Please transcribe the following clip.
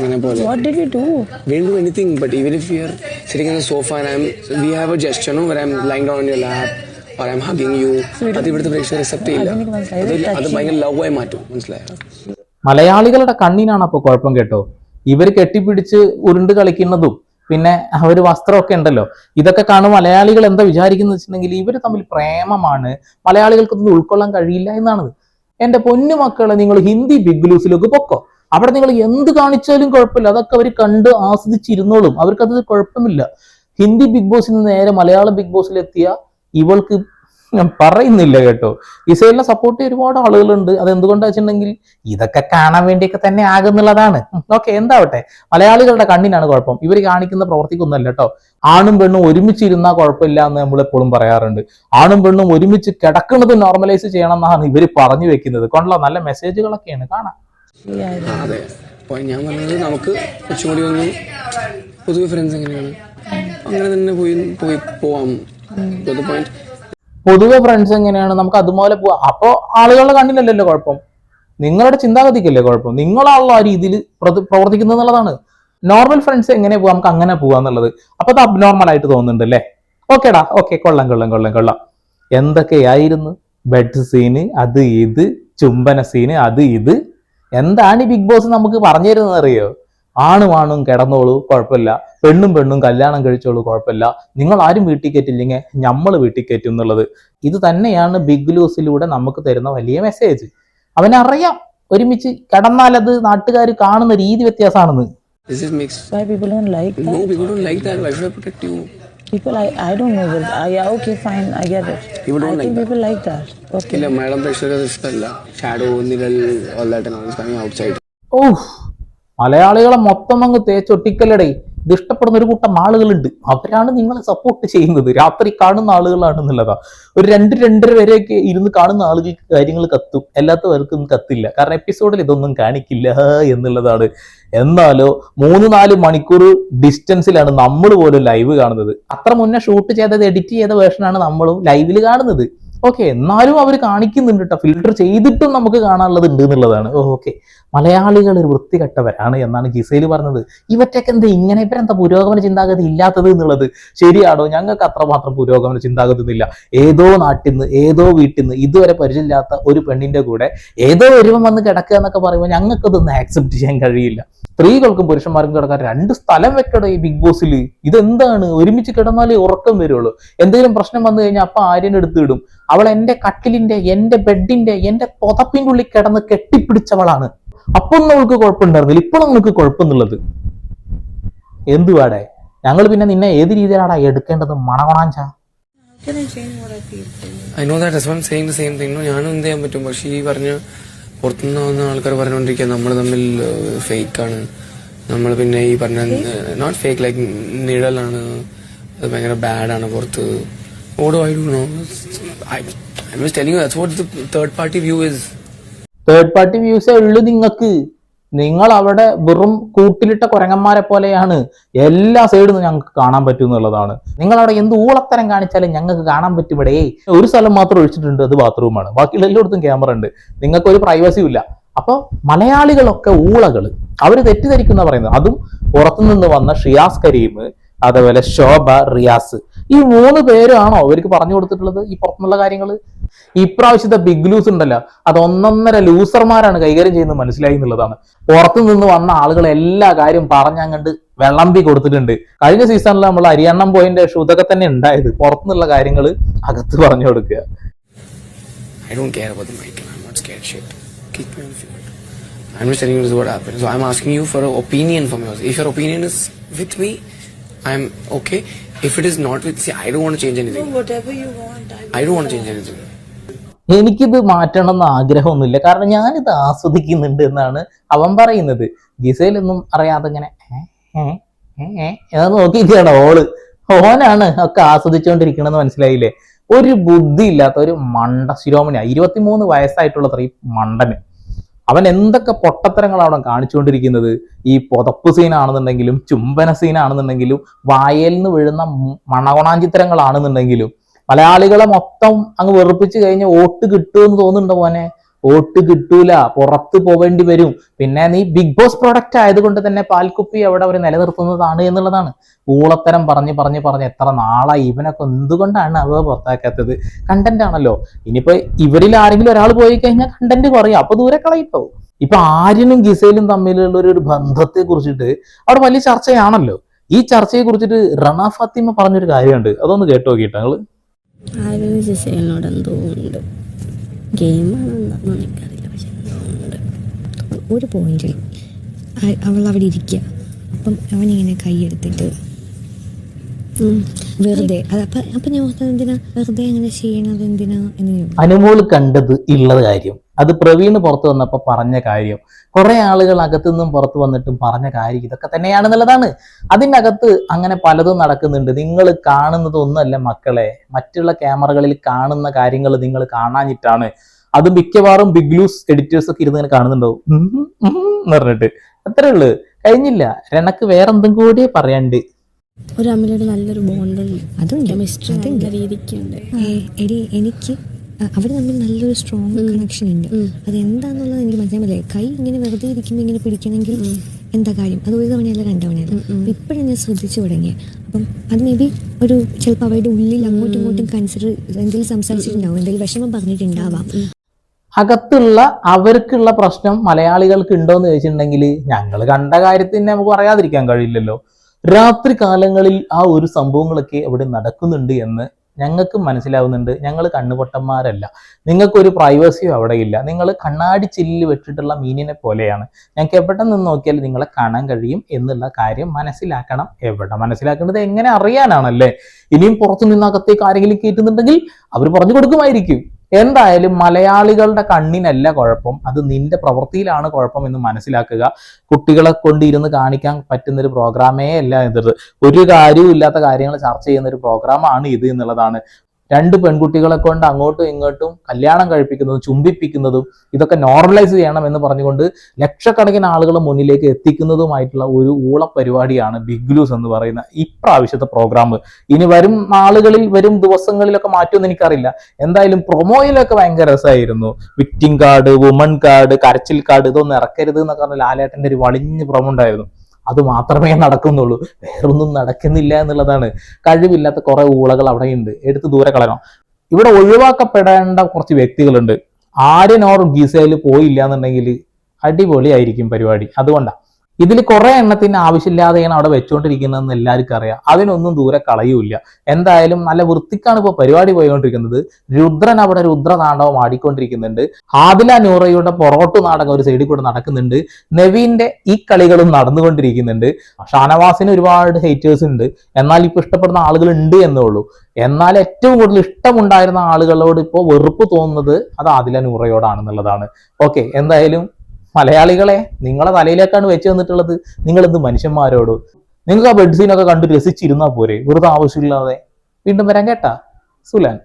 അങ്ങനെ പോലെ What did you do? We didn't do anything, but even if we are sitting on the sofa and I'm, we have a gesture, no, where I'm lying down on your lap or I'm hugging you, അത് ഇവിടുത്തെ പ്രേക്ഷകർ accept ചെയ്യില്ല. അതെനിക്ക് മനസ്സിലായി. അത് ഇത് അത് touching. ഭയങ്കര ലവ് ആയി മാറ്റും മനസ്സിലായോ? മലയാളികളുടെ കണ്ണിനാണ് അപ്പൊ കുഴപ്പം കേട്ടോ. ഇവർ കെട്ടിപ്പിടിച്ച് ഉരുണ്ട് കളിക്കുന്നതും പിന്നെ അവർ വസ്ത്രമൊക്കെ ഉണ്ടല്ലോ. ഇതൊക്കെ കാണും മലയാളികൾ എന്താ വിചാരിക്കുന്നത് വെച്ചിട്ടുണ്ടെങ്കിൽ ഇവർ തമ്മിൽ പ്രേമമാണ് മലയാളികൾക്കൊന്നും ഉൾക്കൊള്ളാൻ കഴിയില്ല എന്നാണ്. എന്റെ പൊന്നു മക്കളെ നിങ്ങൾ ഹിന്ദി ബിഗ് ലൂസിലേക്ക് പൊക്കോ? അവിടെ നിങ്ങൾ എന്ത് കാണിച്ചാലും കുഴപ്പമില്ല. അതൊക്കെ അവർ കണ്ട് ആസ്വദിച്ചിരുന്നോളും. അവർക്കത് കുഴപ്പമില്ല. ഹിന്ദി ബിഗ് ബോസിൽ നിന്ന് നേരെ മലയാളം ബിഗ് ബോസിലെത്തിയ ഇവൾക്ക് ഞാൻ പറയുന്നില്ല കേട്ടോ. ഇസൈലിനെ സപ്പോർട്ട് ചെയ്യാൻ ഒരുപാട് ആളുകളുണ്ട്. അത് എന്തുകൊണ്ടാ വെച്ചിട്ടുണ്ടെങ്കിൽ ഇതൊക്കെ കാണാൻ വേണ്ടിയൊക്കെ തന്നെ ആകുന്നുള്ളതാണ്. ഓക്കെ എന്താവട്ടെ. മലയാളികളുടെ കണ്ണിനാണ് കുഴപ്പം. ഇവർ കാണിക്കുന്ന പ്രവർത്തിക്കൊന്നുമല്ല കേട്ടോ. ആണും പെണ്ണും ഒരുമിച്ചിരുന്നാൽ കുഴപ്പമില്ല എന്ന് നമ്മൾ എപ്പോഴും പറയാറുണ്ട്. ആണും പെണ്ണും ഒരുമിച്ച് കിടക്കുന്നത് നോർമലൈസ് ചെയ്യണം എന്നാണ് ഇവർ പറഞ്ഞു വെക്കുന്നത്. കൊണ്ടുള്ള നല്ല മെസ്സേജുകളൊക്കെയാണ് കാണാം. അതെ. അപ്പോൾ ഞാൻ പറഞ്ഞത് നമുക്ക് കുറച്ചുകൂടി ഒന്ന് പൊതുവെ ഫ്രണ്ട്സ് എങ്ങനെയാണ്? അങ്ങനെ തന്നെ പോയി പോയി പോവാം. പോയിന്റ് പൊതുവെ ഫ്രണ്ട്സ് എങ്ങനെയാണ്? നമുക്ക് അതുപോലെ പോവാം. അപ്പോൾ ആളുകളുടെ കണ്ണിലല്ലല്ലോ കുഴപ്പം. നിങ്ങളുടെ ചിന്താഗതിക്കല്ലേ കുഴപ്പം? നിങ്ങളാണല്ലോ ആ രീതിയിൽ പ്രവർത്തിക്കുന്നത് എന്നുള്ളതാണ്. നോർമൽ ഫ്രണ്ട്സ് എങ്ങനെ പോവാം? നമുക്ക് അങ്ങനെ പോവാന്നുള്ളത് അപ്പൊ അത് അബ്നോർമൽ ആയിട്ട് തോന്നുന്നുണ്ടല്ലേ ഓക്കേടാ ഓക്കെ കൊള്ളാം കൊള്ളാം കൊള്ളാം കൊള്ളാം. എന്തൊക്കെയായിരുന്നു? ബെഡ് സീന് അത് ഇത് ചുംബന സീന് അത് ഇത്. എന്താണ് ഈ ബിഗ് ബോസ് നമുക്ക് പറഞ്ഞു തരുന്നത് അറിയോ ആണും ആണും കിടന്നോളൂ കുഴപ്പമില്ല പെണ്ണും പെണ്ണും കല്യാണം കഴിച്ചോളൂ കുഴപ്പമില്ല നിങ്ങൾ ആരും വീട്ടിൽ കയറ്റില്ലെങ്കിൽ നമ്മൾ വീട്ടിൽ കയറ്റും എന്നുള്ളത് ഇത് തന്നെയാണ് ബിഗ് ലൂസിലൂടെ നമുക്ക് തരുന്ന വലിയ മെസ്സേജ് അവനറിയാം ഒരുമിച്ച് കിടന്നാൽ അത് നാട്ടുകാർ കാണുന്ന രീതി വ്യത്യാസമാണെന്ന് This is mixed. Why people don't like that? no people don't like that. Why should I protect you? People, I, I don't know. But, I yeah, okay, fine, I get it. People don't I like think that. people like that. Okay. ഇല്ല മലയാളം പ്രേക്ഷകർക്ക് is ഇഷ്ടമല്ല shadow നിഴൽ all that and all is coming outside. ഓ മലയാളികളെ മൊത്തം അങ്ങ് തേച്ചൊട്ടിക്കലടേ ഇത് ഇഷ്ടപ്പെടുന്ന ഒരു കൂട്ടം ആളുകളുണ്ട്. അവരാണ് നിങ്ങളെ സപ്പോർട്ട് ചെയ്യുന്നത്. രാത്രി കാണുന്ന ആളുകളാണെന്നുള്ളതാ. ഒരു രണ്ട് രണ്ടര വരെയൊക്കെ ഇരുന്ന് കാണുന്ന ആളുകൾക്ക് കാര്യങ്ങൾ കത്തും. അല്ലാത്തവർക്കൊന്നും കത്തില്ല. കാരണം എപ്പിസോഡിൽ ഇതൊന്നും കാണിക്കില്ല എന്നുള്ളതാണ്. എന്നാലോ മൂന്ന് നാല് മണിക്കൂർ ഡിസ്റ്റൻസിലാണ് നമ്മൾ പോലും ലൈവ് കാണുന്നത്. അത്ര മുന്നേ ഷൂട്ട് ചെയ്തത് എഡിറ്റ് ചെയ്ത വേർഷനാണ് നമ്മളും ലൈവിൽ കാണുന്നത്. ഓക്കെ എന്നാലും അവർ കാണിക്കുന്നുണ്ട് കേട്ടോ ഫിൽട്ടർ ചെയ്തിട്ടും നമുക്ക് കാണാനുള്ളത് ഉണ്ട് എന്നുള്ളതാണ് ഓക്കെ മലയാളികൾ ഒരു വൃത്തികെട്ടവരാണ് എന്നാണ് ജിസയിൽ പറഞ്ഞത്. ഇവറ്റൊക്കെ എന്താ ഇങ്ങനെ ഇവരെന്താ പുരോഗമന ചിന്താഗതി ഇല്ലാത്തത് എന്നുള്ളത് ശരിയാണോ? ഞങ്ങൾക്ക് അത്രമാത്രം പുരോഗമന ചിന്താഗതി ഒന്നുമില്ല. ഏതോ നാട്ടിൽ നിന്ന് ഏതോ വീട്ടിൽ നിന്ന് ഇതുവരെ പരിചയമില്ലാത്ത ഒരു പെണ്ണിന്റെ കൂടെ ഏതോ ഒരുവൻ വന്ന് കിടക്കുക എന്നൊക്കെ പറയുമ്പോൾ ഞങ്ങൾക്കതൊന്നും ആക്സെപ്റ്റ് ചെയ്യാൻ കഴിയില്ല. സ്ത്രീകൾക്കും പുരുഷന്മാർക്കും കിടക്കാൻ രണ്ട് സ്ഥലം വെക്കട ഈ ബിഗ് ബോസിൽ ഇതെന്താണ്? ഒരുമിച്ച് കിടന്നാലേ ഉറക്കം വരുള്ളൂ. എന്തെങ്കിലും പ്രശ്നം വന്നു കഴിഞ്ഞാൽ അപ്പൊ എടുത്ത് എടുത്തിടും അവൾ എന്റെ കട്ടിലിന്റെ എന്റെ ബെഡിന്റെ എന്റെ പുതപ്പിന്റെ ഉള്ളിൽ കിടന്ന് കെട്ടിപ്പിടിച്ചവളാണ്. അപ്പൊന്നും അവൾക്ക് കുഴപ്പമുണ്ടായിരുന്നില്ല. ഇപ്പോൾ നമുക്ക് കുഴപ്പമെന്നുള്ളത്. എന്തുവാടെ ഞങ്ങൾ പിന്നെ നിന്നെ ഏത് രീതിയിലാടാ എടുക്കേണ്ടത്? മണകൊണാഞ്ച I know that what I feel? I know that as well saying the same thing. No, ഞാനും എന്ത് ചെയ്യാൻ പറ്റും? പക്ഷേ ഈ പറഞ്ഞ പുറത്തുനിന്ന് വന്ന ആൾക്കാർ പറഞ്ഞുകൊണ്ടിരിക്കുക നമ്മൾ തമ്മിൽ ഫേക്ക് ആണ് നമ്മൾ പിന്നെ ഈ പറഞ്ഞ നോട്ട് ഫേക്ക് ലൈക്ക് നിഴലാണ്. അത് ഭയങ്കര ബാഡ് ആണ് പുറത്ത്. ഓടോ I do know I I was telling that's what the third party view is third party വ്യൂസേ ഉള്ളൂ നിങ്ങൾക്ക്? നിങ്ങൾ അവിടെ വെറും കൂട്ടിലിട്ട കുരങ്ങന്മാരെ പോലെയാണ് എല്ലാ സൈഡിൽ നിന്ന് ഞങ്ങൾക്ക് കാണാൻ പറ്റും എന്നുള്ളതാണ്. നിങ്ങൾ അവിടെ എന്ത് ഊളത്തരം കാണിച്ചാലും ഞങ്ങൾക്ക് കാണാൻ പറ്റും ഇവിടെ. ഒരു സ്ഥലം മാത്രം ഒഴിച്ചിട്ടുണ്ട് അത് ബാത്റൂമാണ് ബാക്കിയുള്ള എല്ലായിടത്തും ക്യാമറ ഉണ്ട്. നിങ്ങൾക്ക് ഒരു പ്രൈവസിയും ഇല്ല. അപ്പോൾ മലയാളികളൊക്കെ ഊളകൾ അവർ തെറ്റിദ്ധരിക്കുന്ന പറയുന്നത്. അതും പുറത്തുനിന്ന് വന്ന ഷിയാസ് കരീം അതേപോലെ ശോഭ റിയാസ്. ഈ മൂന്ന് പേരാണോ അവർക്ക് പറഞ്ഞു കൊടുത്തിട്ടുള്ളത് ഈ പുറത്തുനിന്നുള്ള കാര്യങ്ങൾ ഇപ്രാവശ്യത്തെ ബിഗ് ലൂസ് ഉണ്ടല്ലോ അത് ഒന്നൊന്നര ലൂസർമാരാണ് കൈകാര്യം ചെയ്യുന്നത് മനസ്സിലായി എന്നുള്ളതാണ് പുറത്തു നിന്ന് വന്ന ആളുകൾ എല്ലാ കാര്യം പറഞ്ഞങ്ങണ്ട് വെള്ളമ്പി കൊടുത്തിട്ടുണ്ട് കഴിഞ്ഞ സീസണിൽ നമ്മൾ അരിയണ്ണം പോയിന്റ് ഷൂ ഇതൊക്കെ തന്നെ ഉണ്ടായത് പുറത്തുനിന്നുള്ള കാര്യങ്ങൾ അകത്ത് പറഞ്ഞു കൊടുക്കുക I don't care about the mic. I'm not scared shit. Keep me on field. I'm just telling you this is what happened. So I'm asking you for an opinion from yours. If your opinion is with me, I'm okay. If it is not with, see, I don't want to change anything. Whatever you want, I I don't want to change anything. എനിക്കിത് മാറ്റണം എന്ന് ആഗ്രഹമൊന്നുമില്ല. കാരണം ഞാനിത് ആസ്വദിക്കുന്നുണ്ട് എന്നാണ് അവൻ പറയുന്നത്. ഗിസയിലൊന്നും അറിയാതെ ഇങ്ങനെ എന്ന് നോക്കിയിരിക്കുകയാണ് ഓൾ. ഓനാണ് ഒക്കെ ആസ്വദിച്ചുകൊണ്ടിരിക്കണമെന്ന് മനസ്സിലായില്ലേ? ഒരു ബുദ്ധി ഇല്ലാത്ത ഒരു മണ്ട ശിരോമണിയാ. ഇരുപത്തിമൂന്ന് വയസ്സായിട്ടുള്ള ഈ മണ്ടന്. അവൻ എന്തൊക്കെ പൊട്ടത്തരങ്ങളാണ് അവൻ കാണിച്ചുകൊണ്ടിരിക്കുന്നത്? ഈ പുതപ്പ് സീനാണെന്നുണ്ടെങ്കിലും ചുംബന സീനാണെന്നുണ്ടെങ്കിലും വായലിൽ നിന്ന് വീഴുന്ന മണകൊണാഞ്ചിത്തരങ്ങളാണെന്നുണ്ടെങ്കിലും മലയാളികളെ മൊത്തം അങ്ങ് വെറുപ്പിച്ച് കഴിഞ്ഞ് വോട്ട് കിട്ടുമെന്ന് തോന്നുന്നുണ്ടോ മോനെ? വോട്ട് കിട്ടൂല. പുറത്ത് പോവേണ്ടി വരും. പിന്നെ നീ ബിഗ് ബോസ് പ്രൊഡക്റ്റ് ആയതുകൊണ്ട് തന്നെ പാൽക്കുപ്പി അവിടെ അവർ നിലനിർത്തുന്നതാണ് എന്നുള്ളതാണ്. ഊളത്തരം പറഞ്ഞ് പറഞ്ഞ് പറഞ്ഞ് എത്ര നാളായി ഇവനൊക്കെ എന്തുകൊണ്ടാണ് അത് പുറത്താക്കാത്തത്? കണ്ടന്റ് ആണല്ലോ. ഇനിയിപ്പോ ഇവരിൽ ആരെങ്കിലും ഒരാൾ പോയി കഴിഞ്ഞാൽ കണ്ടന്റ് കുറയും. അപ്പൊ ദൂരെ കളയിപ്പോ ഇപ്പൊ. ആര്യനും ഗിസയിലും തമ്മിലുള്ള ഒരു ബന്ധത്തെ കുറിച്ചിട്ട് അവിടെ വലിയ ചർച്ചയാണല്ലോ. ഈ ചർച്ചയെ കുറിച്ചിട്ട് റണ ഫാത്തിമ പറഞ്ഞൊരു കാര്യമുണ്ട്. അതൊന്ന് കേട്ടോ കേട്ടോ ആരും ജിസേലിനോട് എന്തോ ഉണ്ട്. ഗെയിമാണ് എന്താണെന്ന് എനിക്കറിയില്ല. പക്ഷെ എന്തോ ഉണ്ട്. ഒരു പോയിന്റിൽ അവൾ അവിടെ ഇരിക്കുക അപ്പം അവനിങ്ങനെ കൈയെടുത്തിട്ട് വെറുതെ. അപ്പം ഞാൻ എന്തിനാ വെറുതെ അങ്ങനെ ചെയ്യണത് എന്തിനാ എന്ന് അനുമോൾ കണ്ടത് ഉള്ളത് കാര്യം. അത് പ്രവീണ് പുറത്തു വന്നപ്പോൾ പറഞ്ഞ കാര്യം. കുറെ ആളുകൾ അകത്തു നിന്നും പുറത്തു വന്നിട്ടും പറഞ്ഞ കാര്യം ഇതൊക്കെ തന്നെയാണെന്നുള്ളതാണ്. അതിനകത്ത് അങ്ങനെ പലതും നടക്കുന്നുണ്ട്. നിങ്ങൾ കാണുന്നത് ഒന്നല്ല മക്കളെ. മറ്റുള്ള ക്യാമറകളിൽ കാണുന്ന കാര്യങ്ങൾ നിങ്ങൾ കാണാഞ്ഞിട്ടാണ്. അത് മിക്കവാറും ബിഗ് ലൂസ് എഡിറ്റേഴ്സ് ഒക്കെ ഇരുന്ന് ഇങ്ങനെ കാണുന്നുണ്ടാവും. എന്ന് പറഞ്ഞിട്ട്. അത്രേ ഉള്ളു. കഴിഞ്ഞില്ല. രണക്ക് വേറെന്തും കൂടി പറയാണ്ട് ഒരു അമ്മയുടെ നല്ലൊരു ബോണ്ടുണ്ട് അതും കെമിസ്ട്രി രീതിക്കുണ്ട്. എടി എനിക്ക് അവർ തമ്മിൽ നല്ലൊരു സ്ട്രോങ് കണക്ഷൻ ഉണ്ട്. അത് എന്താണെന്നുള്ളത് എനിക്ക് മനസ്സിലാവില്ലേ കൈ ഇങ്ങനെ വെറുതെ ഇരിക്കുമ്പോൾ ഇങ്ങനെ പിടിക്കണമെങ്കിൽ എന്താ കാര്യം? അത് ഒരു തവണയല്ല രണ്ടവണയല്ല ഇപ്പോഴും ഞാൻ ശ്രദ്ധിച്ചു തുടങ്ങിയത് അപ്പം അത് മേ ബി ഒരു ചിലപ്പോൾ അവരുടെ ഉള്ളിൽ അങ്ങോട്ടും ഇങ്ങോട്ടും കൺസിഡർ എന്തെങ്കിലും സംസാരിച്ചിട്ടുണ്ടാവും. എന്തെങ്കിലും വിഷമം പറഞ്ഞിട്ടുണ്ടാവാം. അകത്തുള്ള അവർക്കുള്ള പ്രശ്നം മലയാളികൾക്ക് ഉണ്ടോ എന്ന് ചോദിച്ചിട്ടുണ്ടെങ്കിൽ ഞങ്ങൾ കണ്ട കാര്യത്തിന് നമുക്ക് പറയാതിരിക്കാൻ കഴിയില്ലല്ലോ. രാത്രി കാലങ്ങളിൽ ആ ഒരു സംഭവങ്ങളൊക്കെ അവിടെ നടക്കുന്നുണ്ട് എന്ന് ഞങ്ങൾക്ക് മനസ്സിലാവുന്നുണ്ട് ഞങ്ങൾ കണ്ണുപൊട്ടന്മാരല്ല. നിങ്ങൾക്കൊരു പ്രൈവസിയും അവിടെ ഇല്ല നിങ്ങൾ കണ്ണാടി ചില്ലിൽ വെച്ചിട്ടുള്ള മീനിനെ പോലെയാണ്. ഞങ്ങൾക്ക് എവിടെ നിന്ന് നോക്കിയാൽ നിങ്ങളെ കാണാൻ കഴിയും എന്നുള്ള കാര്യം മനസ്സിലാക്കണം. എവിടെ മനസ്സിലാക്കേണ്ടത് എങ്ങനെ അറിയാനാണല്ലേ? ഇനിയും പുറത്തു നിന്ന് അകത്തേക്ക് ആരെങ്കിലും കയറ്റുന്നുണ്ടെങ്കിൽ അവർ പറഞ്ഞു കൊടുക്കുമായിരിക്കും. എന്തായാലും മലയാളികളുടെ കണ്ണിനല്ല കുഴപ്പം. അത് നിന്റെ പ്രവൃത്തിയിലാണ് കുഴപ്പം എന്ന് മനസ്സിലാക്കുക. കുട്ടികളെ കൊണ്ട് ഇരുന്ന് കാണിക്കാൻ പറ്റുന്ന ഒരു പ്രോഗ്രാമേ അല്ല എന്നത് ഒരു കാര്യവും ഇല്ലാത്ത കാര്യങ്ങൾ ചർച്ച ചെയ്യുന്ന ഒരു പ്രോഗ്രാമാണ് ഇത് എന്നുള്ളതാണ്. രണ്ട് പെൺകുട്ടികളെ കൊണ്ട് അങ്ങോട്ടും ഇങ്ങോട്ടും കല്യാണം കഴിപ്പിക്കുന്നതും ചുംബിപ്പിക്കുന്നതും ഇതൊക്കെ നോർമലൈസ് ചെയ്യണം എന്ന് പറഞ്ഞുകൊണ്ട് ലക്ഷക്കണക്കിന് ആളുകൾ മുന്നിലേക്ക് എത്തിക്കുന്നതുമായിട്ടുള്ള ഒരു ഊള പരിപാടിയാണ് ബിഗ് ലൂസ് എന്ന് പറയുന്ന ഇപ്രാവശ്യത്തെ പ്രോഗ്രാം ഇനി വരും നാളുകളിൽ വരും ദിവസങ്ങളിലൊക്കെ മാറ്റുമെന്ന് എനിക്കറിയില്ല. എന്തായാലും പ്രൊമോയിലൊക്കെ ഭയങ്കര രസമായിരുന്നു. വിറ്റിംഗ് കാർഡ് വുമൺ കാർഡ് കരച്ചിൽ കാർഡ് ഇതൊന്നും ഇറക്കരുത് എന്നൊക്കെ പറഞ്ഞ ലാലേട്ടന്റെ ഒരു വളിഞ്ഞ് പ്രൊമോ ഉണ്ടായിരുന്നു. അത് മാത്രമേ നടക്കുന്നുള്ളൂ. വേറൊന്നും നടക്കുന്നില്ല എന്നുള്ളതാണ്. കഴിവില്ലാത്ത കുറെ ഊളകൾ അവിടെ ഉണ്ട് എടുത്ത് ദൂരെ കളയണം. ഇവിടെ ഒഴിവാക്കപ്പെടേണ്ട കുറച്ച് വ്യക്തികളുണ്ട്. ആര്യൻ ഓർ ഗീസയിൽ പോയില്ല എന്നുണ്ടെങ്കിൽ അടിപൊളിയായിരിക്കും പരിപാടി. അതുകൊണ്ടാണ് ഇതിൽ കുറെ എണ്ണത്തിന് ആവശ്യമില്ലാതെയാണ് അവിടെ വെച്ചുകൊണ്ടിരിക്കുന്നതെന്ന് എല്ലാവർക്കും അറിയാം. അതിനൊന്നും ദൂരെ കളയൂല്ല എന്തായാലും നല്ല വൃത്തിക്കാണ് ഇപ്പോൾ പരിപാടി പോയിക്കൊണ്ടിരിക്കുന്നത്. രുദ്രൻ അവിടെ രുദ്രതാണ്ഡവം ആടിക്കൊണ്ടിരിക്കുന്നുണ്ട്. ആദില നൂറയുടെ പൊറോട്ട് നാടകം ഒരു സൈഡിൽ കൂടെ നടക്കുന്നുണ്ട്. നവീന്റെ ഈ കളികളും നടന്നുകൊണ്ടിരിക്കുന്നുണ്ട്. ഷാനവാസിന് ഒരുപാട് ഹേറ്റേഴ്സ് ഉണ്ട്. എന്നാൽ ഇപ്പൊ ഇഷ്ടപ്പെടുന്ന ആളുകൾ ഉണ്ട് എന്നേ ഉള്ളൂ. എന്നാൽ ഏറ്റവും കൂടുതൽ ഇഷ്ടമുണ്ടായിരുന്ന ആളുകളോട് ഇപ്പോൾ വെറുപ്പ് തോന്നുന്നത് അത് ആദില നൂറയോടാണെന്നുള്ളതാണ്. ഓക്കെ എന്തായാലും മലയാളികളെ നിങ്ങളെ തലയിലേക്കാണ് വെച്ച് തന്നിട്ടുള്ളത്. നിങ്ങൾ എന്ത് മനുഷ്യന്മാരോട്? നിങ്ങൾക്ക് ആ ബെഡ് സീനൊക്കെ കണ്ട് രസിച്ചിരുന്നാൽ പോരെ? വെറുതെ ആവശ്യമില്ലാതെ. വീണ്ടും വരാൻ കേട്ടാ? സുലാൻ.